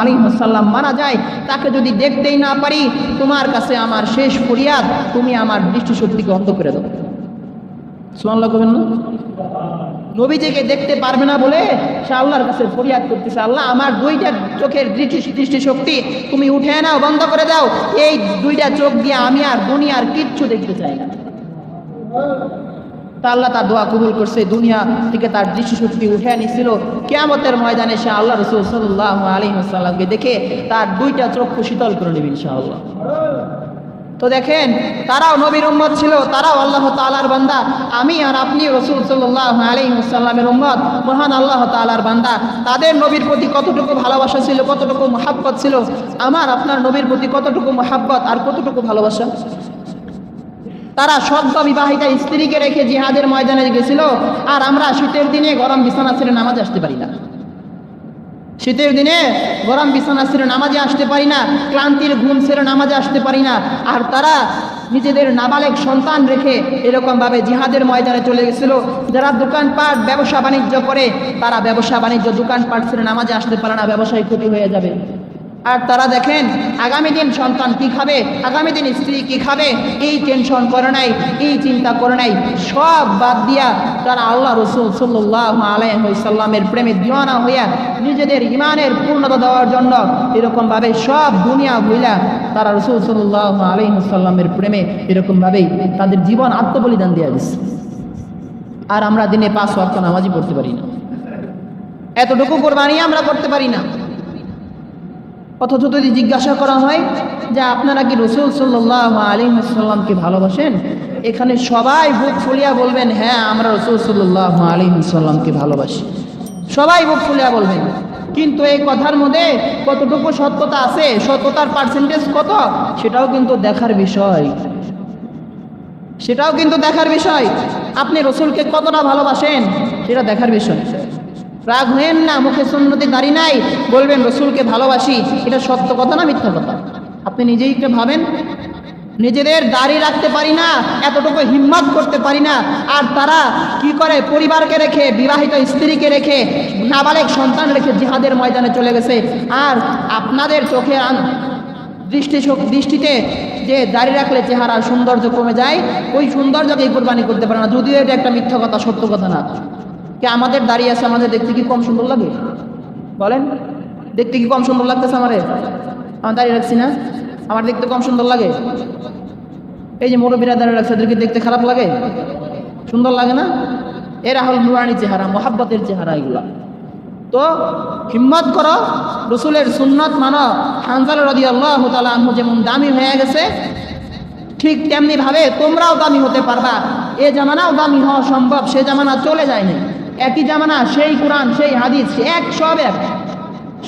আলী হাসাল্লাম মারা যায়, তাকে যদি দেখতেই না পারি, তোমার কাছে আমার শেষ ফরিয়াদ, তুমি আমার দৃষ্টিশক্তিকে অন্ধ করে দাও। সুমাল্লাহ করবেন নবীজিকে দেখতে পারবে না বলে সে আল্লাহর কাছে ফরিয়াদ করতেছে। আল্লাহ, আমার দুইটা চোখের দৃষ্টি দৃষ্টিশক্তি তুমি উঠে নাও, বন্ধ করে দাও। এই দুইটা চোখ দিয়ে আমি আর দুনিয়ার কিচ্ছু দেখতে চাই না। তা আল্লাহ তার দোয়া কবুল করছে দুনিয়া থেকে তার দৃষ্টিশক্তি উঠে নিছিল কেয়ামতের ময়দানে সে আল্লাহ রসুল সাল্লাহ আলী সাল্লামকে দেখে তার দুইটা চক্ষু শীতল করে নেবে ইনশাআল্লাহ। তো দেখেন, তারাও নবীর উম্মত ছিল, তারাও আল্লাহ তালার বান্দা। আমি আর আপনি রসুল সাল্লাহ আলী সাল্লামের উম্মত, মহান আল্লাহ তালার বান্দা। তাদের নবীর প্রতি কতটুকু ভালোবাসা ছিল, কতটুকু মহাব্বত ছিল? আমার, আপনার নবীর প্রতি কতটুকু মহাব্বত আর কতটুকু ভালোবাসা? তারা সদ্য বিবাহিতা স্ত্রীকে রেখে জিহাদের ময়দানে গেছিল, আর আমরা শীতের দিনে গরম বিছানা ছেড়ে নামাজ আসতে পারি না। শীতের দিনে গরম বিছানা ছেড়ে নামাজে আসতে পারি না, ক্লান্তির ঘুম ছেড়ে নামাজে আসতে পারি না, আর তারা নিজেদের নাবালেক সন্তান রেখে এরকমভাবে জিহাদের ময়দানে চলে গেছিল। যারা দোকানপাট, ব্যবসা বাণিজ্য করে, তারা ব্যবসা বাণিজ্য দোকানপাট ছেড়ে নামাজে আসতে পারে না, ব্যবসায় ক্ষতি হয়ে যাবে। আর তারা দেখেন, আগামী দিন সন্তান কি খাবে? আগামী দিন স্ত্রী কি খাবে? এই টেনশন করে নাই, এই চিন্তা করে নাই। সব বাদ দিয়া তারা আল্লাহ রসুল সাল্লাহ আলাইসাল্লামের প্রেমে দিওয়ানা হইয়া নিজেদের ইমানের পূর্ণতা দেওয়ার জন্য এরকমভাবে সব দুনিয়া ভুইলা তারা রসুল সাল্লাহ আলাইসাল্লামের প্রেমে এরকমভাবেই তাদের জীবন আত্মবলিদান দেওয়া দিচ্ছে আর আমরা দিনে পাঁচ ওয়াক্ত নামাজই পড়তে পারি না। এতটুকু কোরবানি আমরা করতে পারি না। অথচ যদি জিজ্ঞাসা করা হয় যে আপনারা কি রসুল সাল্লাহ আলী সাল্লামকে ভালোবাসেন? এখানে সবাই বুক ফুলিয়া বলবেন হ্যাঁ আমরা রসুল সাল্লাহ আলী সাল্লামকে ভালোবাসি। সবাই বুক ফুলিয়া বলবেন। কিন্তু এই কথার মধ্যে কতটুকু সত্যতা আছে, সত্যতার পার্সেন্টেজ কত? সেটাও কিন্তু দেখার বিষয়। সেটাও কিন্তু দেখার বিষয়। আপনি রসুলকে কতটা ভালোবাসেন, সেটা দেখার বিষয়। রাগ হয়েন না, মুখে সুন্নতি দাড়ি নাই, বলবেন, রসুলকে ভালোবাসি। এটা সত্য কথা না মিথ্যা কথা? আপনি নিজেই একটু ভাবেন? নিজেদের দাড়ি রাখতে পারি না, এতটুকু হিম্মত করতে পারি না, আর তারা কি করে? পরিবারকে রেখে, বিবাহিত স্ত্রীকে রেখে, নাবালেক সন্তান রেখে জিহাদের ময়দানে চলে গেছে। আর আপনাদের চোখে দৃষ্টি দৃষ্টিতে যে দাঁড়িয়ে রাখলে চেহারার সৌন্দর্য কমে যায়, ওই সৌন্দর্যকেই কোরবানি করতে পারে না। যদিও এটা একটা মিথ্যা কথা, সত্য কথা না। কি আমাদের দাঁড়িয়ে আছে আমাদের দেখতে কি কম সুন্দর লাগে? বলেন, দেখতে কি কম সুন্দর লাগতেছে আমারে? আমার দাঁড়িয়ে রাখছি না। আমার দেখতে কম সুন্দর লাগে। এই যে মুরব্বীরা দাঁড়িয়ে রাখছে এদেরকে দেখতে খারাপ লাগে? সুন্দর লাগে না? এরা হল নুরানি চেহারা, মোহাব্বতের চেহারা এগুলা। তো হিম্মত করো, রসুলের সুন্নত মানো। হানজাল রদি আল্লাহ তালু যেমন দামি হয়ে গেছে, ঠিক তেমনি ভাবে তোমরাও দামি হতে পারবা। এ জামানাও দামি হওয়া সম্ভব, সে জামানা চলে যায়নি। একই জামানা, সেই কোরআন, সেই হাদিস এক সব এক।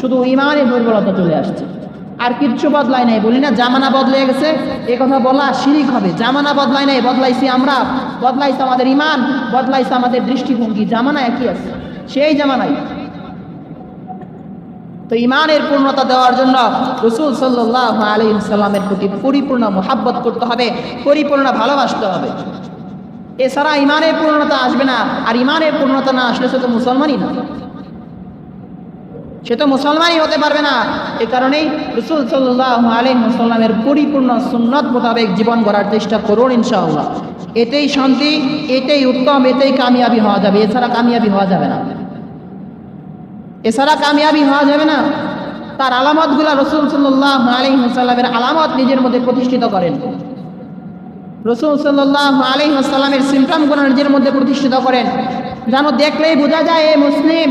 শুধু ইমানের দুর্বলতা চলে আসছে। আর কিচ্ছু বদলায় নাই, বলি না, জামানা বদলে গেছে। এ কথা বলা শিরিক হবে। জামানা বদলায় নাই, বদলাইছি আমরা। বদলাইছে আমাদের ইমান বদলাইছে আমাদের দৃষ্টিভঙ্গি। জামানা একই আছে, সেই জামানাই। তো ইমানের পূর্ণতা দেওয়ার জন্য রসুল সাল্লাহ আলী সাল্লামের প্রতি পরিপূর্ণ মোহাব্বত করতে হবে, পরিপূর্ণ ভালোবাসতে হবে। এছাড়া ইমানের পূর্ণতা আসবে না, আর ইমানের পূর্ণতা না আসলে সে তো মুসলমানই না। সে তো মুসলমানই হতে পারবে না। এ কারণেই রসুল সাল্লাহ আলী মুসলমানের পরিপূর্ণ সুন্নত মোতাবেক জীবন গড়ার চেষ্টা করুন ইনশাআল্লাহ। এতেই শান্তি, এতেই উত্তম, এতেই কামিয়াবি হওয়া যাবে। এছাড়া কামিয়াবি হওয়া যাবে না। এছাড়া কামিয়াবি হওয়া যাবে না। তার আলামতগুলা রসুল সাল্লাহ আলী সাল্লামের আলামত নিজের মধ্যে প্রতিষ্ঠিত করেন। রসুল সাল্লাহ আলী সাল্লামের সিমটমগুলো নিজের মধ্যে প্রতিষ্ঠিত করেন। যেন দেখলেই বোঝা যায় এ মুসলিম।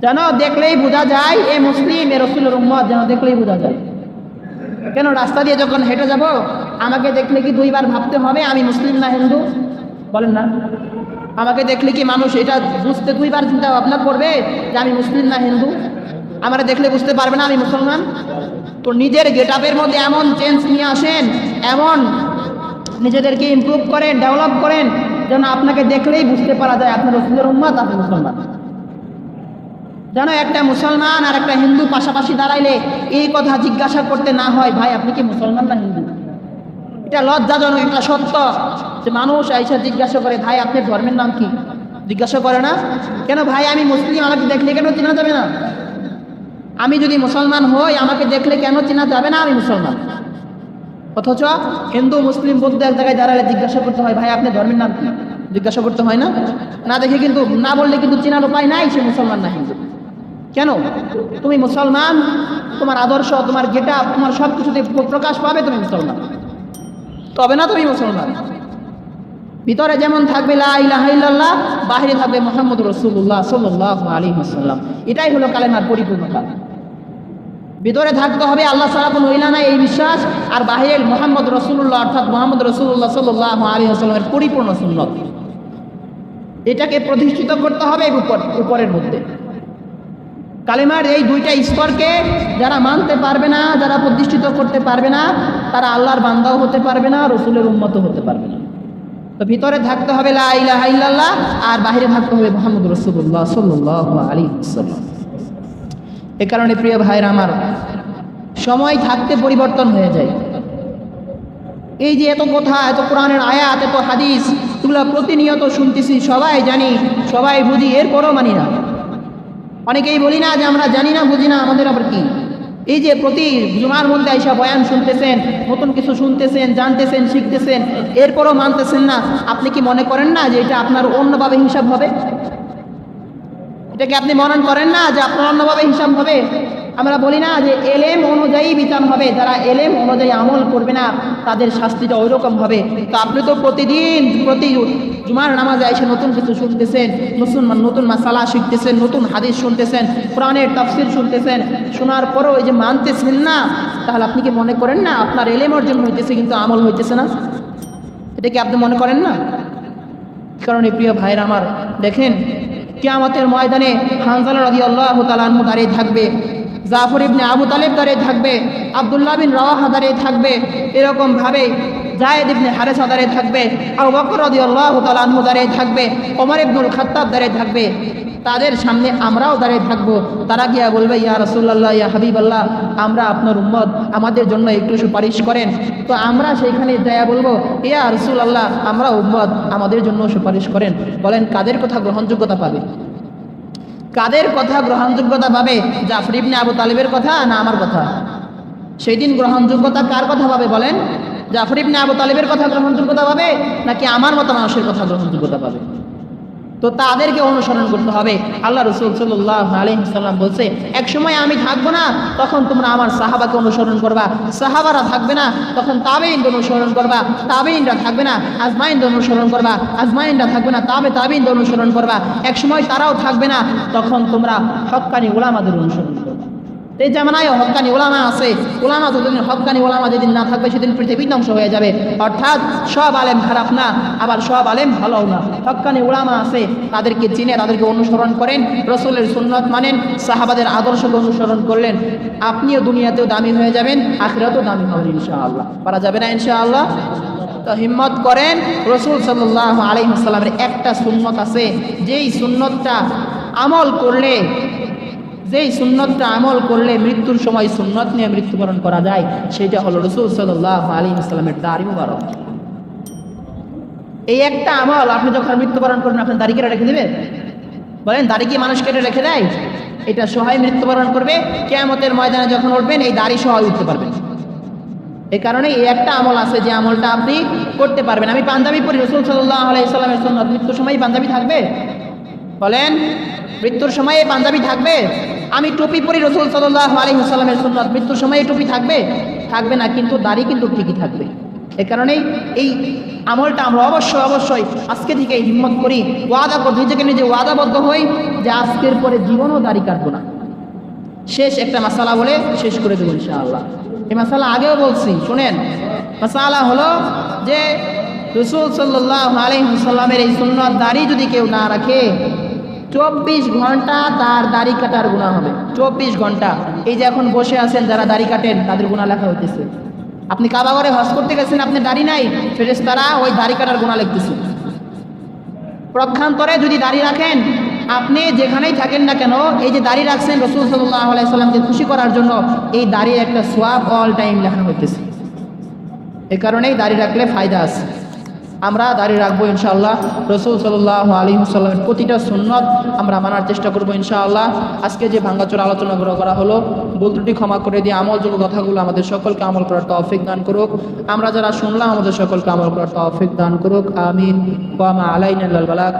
যেন দেখলেই বোঝা যায় এ মুসলিম, এ রসুলের উম্মত, যেন দেখলেই বোঝা যায়। কেন রাস্তা দিয়ে যখন হেঁটে যাব, আমাকে দেখলে কি দুইবার ভাবতে হবে, আমি মুসলিম না হিন্দু? বলেন না। আমাকে দেখলে কি মানুষ এটা বুঝতে দুইবার চিন্তা ভাবনা করবে যে আমি মুসলিম না হিন্দু? আমার দেখলে বুঝতে পারবে না আমি মুসলমান? তো নিজের গেট মধ্যে এমন চেঞ্জ নিয়ে আসেন, এমন নিজেদেরকে ইমপ্রুভ করেন ডেভেলপ করেন, যেন আপনাকে দেখলেই বুঝতে পারা যায় আপনার রসুলের উম্মাদ আপনি মুসলমান। যেন একটা মুসলমান আর একটা হিন্দু পাশাপাশি দাঁড়াইলে এই কথা জিজ্ঞাসা করতে না হয়, ভাই, আপনি কি মুসলমান না হিন্দু? এটা লজ্জাজনক একটা সত্য যে মানুষ আইসা জিজ্ঞাসা করে, ভাই, আপনার ধর্মের নাম কি? জিজ্ঞাসা করে না, কেন ভাই, আমি মুসলিম, আমাকে দেখলে কেন চেনা যাবে না? আমি যদি মুসলমান হই, আমাকে দেখলে কেন চেনা যাবে না আমি মুসলমান? অথচ হিন্দু, মুসলিম, বৌদ্ধ এক জায়গায় দাঁড়ালে জিজ্ঞাসা করতে হয়, ভাই, আপনি ধর্মের নাম কি? জিজ্ঞাসা করতে হয় না? না দেখে কিন্তু, না বললে কিন্তু চেনার উপায় নাই, সে মুসলমান না হিন্দু। কেন? তুমি মুসলমান, তোমার আদর্শ, তোমার গেটা তোমার সব কিছুতে প্রকাশ পাবে তুমি মুসলমান। তবে না তুমি মুসলমান। ভিতরে যেমন থাকবে বাহিরে থাকবে মোহাম্মদ রসুল্লাহ সাল্লাহ আলী হাসাল্লাম এটাই হলো কালেমার পরিপূর্ণতা। ভিতরে থাকতে হবে, আল্লাহ সারা কোনো ইলা নাই, এই বিশ্বাস। আর বাহিরের মোহাম্মদ রসুল্লাহ অর্থাৎ মোহাম্মদ রসুল্লাহ সাল্লাহ আলী হাসাল্লামের পরিপূর্ণ সুন্নত। এটাকে প্রতিষ্ঠিত করতে হবে উপর, উপরের মধ্যে। কালেমার এই দুইটা স্তরকে যারা মানতে পারবে না, যারা প্রতিষ্ঠিত করতে পারবে না, তারা আল্লাহর বান্দাও হতে পারবে না, রসুলের উন্মত হতে পারবে না। তো ভিতরে থাকতে হবে লা ইলাহা ইল্লাল্লাহ, আর বাইরে থাকতে হবে মোহাম্মদ রসুল্লাহ সাল্লাহ আলী সাল্লাম এ কারণে প্রিয় ভাইয়ের আমার, সময় থাকতে পরিবর্তন হয়ে যায়। এই যে এত কথা, এত কোরআনের আয়াত, এত হাদিস, এগুলো প্রতিনিয়ত শুনতেছি, সবাই জানি, সবাই বুঝি, এরপরও মানি না। অনেকেই বলি না যে আমরা জানি না, বুঝি না, আমাদের আবার কি? এই যে প্রতি জুমার মধ্যে আইসা বয়ান শুনতেছেন, নতুন কিছু শুনতেছেন, জানতেছেন, শিখতেছেন, এরপরও মানতেছেন না, আপনি কি মনে করেন না যে এটা আপনার অন্যভাবে হিসাব হবে? এটাকে আপনি মনন করেন না যে আপনার অন্যভাবে হিসাব হবে। আমরা বলি না যে এলেম অনুযায়ী বিচার হবে। যারা এলেম অনুযায়ী আমল করবে না, তাদের শাস্তিটা ওই রকম হবে। তো আপনি তো প্রতিদিন, প্রতি জুমার নামাজে এসে নতুন কিছু শুনতেছেন নতুন নতুন মাসালা শিখতেছেন, নতুন হাদিস শুনতেছেন, কোরআনের তাফসির শুনতেছেন, শোনার পরও এই যে মানতেছেন না, তাহলে আপনি কি মনে করেন না আপনার এলেম অর্জন হইতেছে কিন্তু আমল হইতেছে না? এটা কি আপনি মনে করেন না? কারণ এই প্রিয় ভাইয়ের আমার, দেখেন কেয়ামতের ময়দানে হানজালা রাজি আল্লাহ তালাহু দাঁড়িয়ে থাকবে, জাফর ইবনে আবু তালেব দাঁড়িয়ে থাকবে, আবদুল্লাহ বিন রাওয়াহা দাঁড়িয়ে থাকবে এরকমভাবে জায়েদ ইবনে হারেসা দাঁড়িয়ে থাকবে, আবু বকর রাজি আল্লাহ তালাহু দাঁড়িয়ে থাকবে, ওমর ইবনুল খাত্তাব দাঁড়িয়ে থাকবে। তাদের সামনে আমরাও দাঁড়িয়ে থাকব। তারা গিয়া বলবে, ইয়া রসুল্লাহ ইয়া হাবিব আল্লাহ আমরা আপনার উম্মত, আমাদের জন্য একটু সুপারিশ করেন। তো আমরা সেইখানে যাইয়া বলব, ইয়া রসুল আল্লাহ আমরা উম্মত, আমাদের জন্য সুপারিশ করেন। বলেন, কাদের কথা গ্রহণযোগ্যতা পাবে? কাদের কথা গ্রহণযোগ্যতা পাবে? জাফর ইবনে আবু তালিবের কথা না আমার কথা? সেই দিন গ্রহণযোগ্যতা কার কথা পাবে বলেন? জাফর ইবনে আবু তালিবের কথা গ্রহণযোগ্যতা পাবে নাকি আমার মতো মানুষের কথা গ্রহণযোগ্যতা পাবে? তো তাদেরকে অনুসরণ করতে হবে। আল্লাহ রসুল সাল্লাহ আলহিসাল্লাম বলছে, এক সময় আমি থাকব না, তখন তোমরা আমার সাহাবাকে অনুসরণ করবা। সাহাবারা থাকবে না, তখন তাবেইনকে অনুসরণ করবা। তাবেইনরা থাকবে না, আজমাইনদের অনুসরণ করবা। আজমাইনরা থাকবে না, তাবে তাবেইনদের অনুসরণ করবা। এক সময় তারাও থাকবে না, তখন তোমরা হক্কানি ওলামাদের অনুসরণ এই জামানায় হকানি ওলামা আছে, ওলামা যতদিন হকানি ওলামা যেদিন না থাকবে সেদিন পৃথিবী ধ্বংস হয়ে যাবে। অর্থাৎ সব আলেম খারাপ না, আবার সব আলেম ভালোও না। হকানি ওলামা আছে, তাদেরকে চিনে, তাদেরকে অনুসরণ করেন, রসুলের সুন্নত মানেন, সাহাবাদের আদর্শকে অনুসরণ করলেন। আপনিও দুনিয়াতেও দামি হয়ে যাবেন, আখিরাতেও দামি হবেন ইনশাআল্লাহ। পারা যাবে না ইনশাআল্লাহ? তো হিম্মত করেন, রসুল সাল্লাহ আলহিহাস্লামের একটা সুন্নত আছে। যেই সুন্নতটা আমল করলে যেই সুন্নতটা আমল করলে মৃত্যুর সময় সুন্নত নিয়ে মৃত্যুবরণ করা যায়, সেটা হলো রসুল সাল্লাহ আলী ইসলামের দাড়ি মুবারক। এই একটা আমল, আপনি যখন মৃত্যুবরণ করবেন, আপনার দাড়ি কেটে রেখে দেবে বলেন, দাড়ি কি মানুষ কেটে রেখে দেয়? এটা সহায় মৃত্যুবরণ করবে, কেয়ামতের ময়দানে যখন উঠবেন, এই দাড়ি সহায় উঠতে পারবেন। এই কারণে এই একটা আমল আছে, যে আমলটা আপনি করতে পারবেন। আমি পাঞ্জাবি পড়ি, রসুল সাল্লাহ আলাইসাল্লামের সুন্নত, মৃত্যুর সময় পাঞ্জাবি থাকবে? বলেন, মৃত্যুর সময়ে পাঞ্জাবি থাকবে? আমি টুপি পরি রসুল সাল্লাহ আলহিহাস্লামের সুন্নত। মৃত্যুর সময়ে টুপি থাকবে? থাকবে না, কিন্তু দাড়ি কিন্তু ঠিকই থাকবে। এ কারণেই এই আমলটা আমরা অবশ্যই অবশ্যই আজকে থেকে হিম্মত করি, ওয়াদা করি নিজেকে নিজে ওয়াদাবদ্ধ হই যে আজকের পরে জীবনও দাড়ি কাটবো না। শেষ একটা মাসালা বলে শেষ করে দেবো ইনশাআল্লাহ। এই মাসালা আগেও বলছি, শুনেন, মাসালা হলো যে রসুল সাল্লাহ আলহিহাস্লামের এই সুন্নত দাড়ি যদি কেউ না রাখে চব্বিশ ঘণ্টা তার দাড়ি কাটার গুণা হবে। চব্বিশ ঘণ্টা। এই যে এখন বসে আছেন, যারা দাড়ি কাটেন, তাদের গুণা লেখা হইতেছে। আপনি কাবাগরে হজ করতে গেছেন, আপনি দাড়ি নাই ফেরেস তারা ওই দাড়ি কাটার গুণা লিখতেছে। প্রক্ষান্তরে যদি দাড়ি রাখেন, আপনি যেখানেই থাকেন না কেন, এই যে দাড়ি রাখছেন, রসুল সাল্লাহ আলাইসাল্লামকে খুশি করার জন্য, এই দাড়ির একটা সোয়াব অল টাইম লেখা হইতেছে। এ কারণেই দাড়ি রাখলে ফায়দা আছে। আমরা দাঁড়িয়ে রাখব ইনশাআল্লাহ। রসুল সাল্লাহ আলী সাল্লামের প্রতিটা সুন্নত আমরা মানার চেষ্টা করব ইনশাআল্লাহ। আজকে যে ভাঙ্গাচোর আলোচনা করা হলো, ভুল ত্রুটি ক্ষমা করে দিয়ে আমলযোগ্য কথাগুলো আমাদের সকলকে আমল করার তৌফিক দান করুক। আমরা যারা শুনলাম, আমাদের সকলকে আমল করার তৌফিক দান করুক। আমিন। ওয়ামা আলাইন বালাক